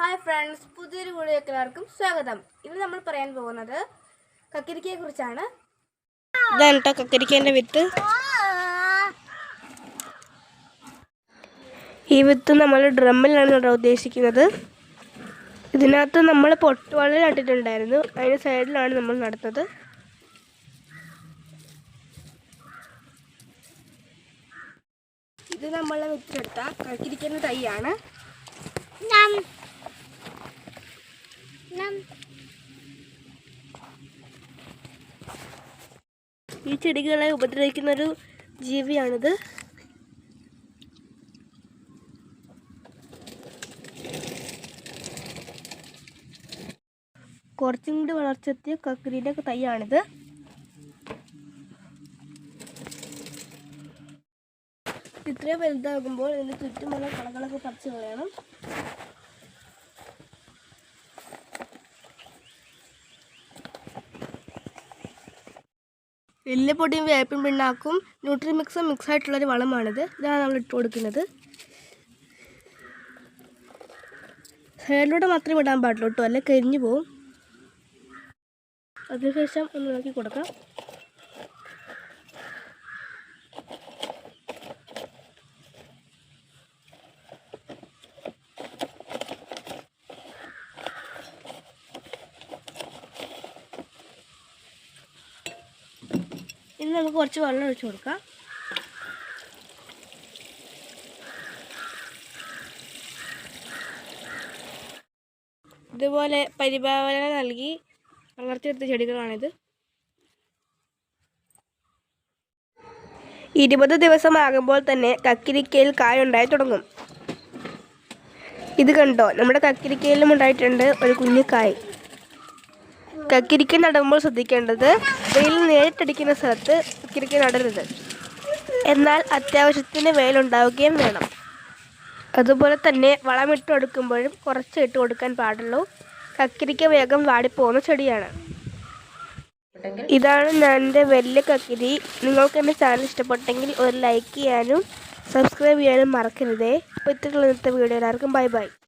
Hi friends പുതിയൊരു വീഡിയോക്ക് എല്ലാവർക്കും സ്വാഗതം. ഇന്ന് നമ്മൾ പറയാൻ പോകുന്നത് കക്കിരിക്കയെ കുറിച്ചാണ്. ഇതാണ് കേട്ടോ കക്കരിക്കേന്റെ വിത്ത്. ഈ വിത്ത് നമ്മൾ ഡ്രമ്മിലാണ് കേട്ടോ ഉദ്ദേശിക്കുന്നത്. ഇതിനകത്ത് നമ്മൾ പൊട്ടുവള നട്ടിട്ടുണ്ടായിരുന്നു. അതിന് സൈഡിലാണ് നമ്മൾ നടുന്നത്. ഇത് നമ്മളെ വിത്തിലെടുത്ത കക്കിരിക്കുന്ന തൈയാണ്. ഈ ചെടികളെ ഉപദ്രവിക്കുന്ന ഒരു ജീവിയാണിത്. കുറച്ചും കൂടി വളർച്ചെത്തിയ കക്കരിയുടെ തൈയാണിത്. ഇത്രയും വലുതാകുമ്പോൾ ഇതിന് ചുറ്റുമുള്ള കളകളൊക്കെ പറിച്ചു കളയണം. എല്ലുപൊടിയും വേപ്പിൻ പിണ്ണാക്കും ന്യൂട്രി മിക്സും മിക്സ് ആയിട്ടുള്ളൊരു വളമാണിത്. ഇതാണ് നമ്മൾ ഇട്ട് കൊടുക്കുന്നത്. സൈഡിലൂടെ മാത്രമേ ഇടാൻ പാടുള്ളൂ കേട്ടോ. അല്ലെ? കരിഞ്ഞു പോവും. അതിനുശേഷം ഒന്ന് നോക്കി കൊടുക്കാം. ഇനി നമുക്ക് കുറച്ച് വെള്ളം ഒഴിച്ചു കൊടുക്കാം. ഇതുപോലെ പരിപാലന നൽകി വളർത്തിയെടുത്ത ചെടികളാണിത്. ഇരുപത് ദിവസമാകുമ്പോൾ തന്നെ കക്കിരിക്കയിൽ കായുണ്ടായി തുടങ്ങും. ഇത് കണ്ടോ? നമ്മുടെ കക്കിരിക്കയിലും ഉണ്ടായിട്ടുണ്ട് ഒരു കുഞ്ഞു കായ് കക്കിരിക്ക നടുമ്പോൾ ശ്രദ്ധിക്കേണ്ടത് വെയിൽ നേരിട്ടടിക്കുന്ന സ്ഥലത്ത് കക്കിരിക്ക നടരുത്. എന്നാൽ അത്യാവശ്യത്തിന് വെയിലുണ്ടാവുകയും വേണം. അതുപോലെ തന്നെ വളമിട്ട് കൊടുക്കുമ്പോഴും കുറച്ച് ഇട്ട് കൊടുക്കാൻ പാടുള്ളൂ. കക്കിരിക്ക വേഗം വാടിപ്പോകുന്ന ചെടിയാണ്. ഇതാണ് ഞാൻ എന്റെ വലിയ കക്കിരി. നിങ്ങൾക്ക് എന്റെ ചാനൽ ഇഷ്ടപ്പെട്ടെങ്കിൽ ഒരു ലൈക്ക് ചെയ്യാനും സബ്സ്ക്രൈബ് ചെയ്യാനും മറക്കരുതേ. അപ്പോൾ ഇത്രയുള്ള ഇന്നത്തെ വീഡിയോ. എല്ലാവർക്കും ബൈ ബൈ.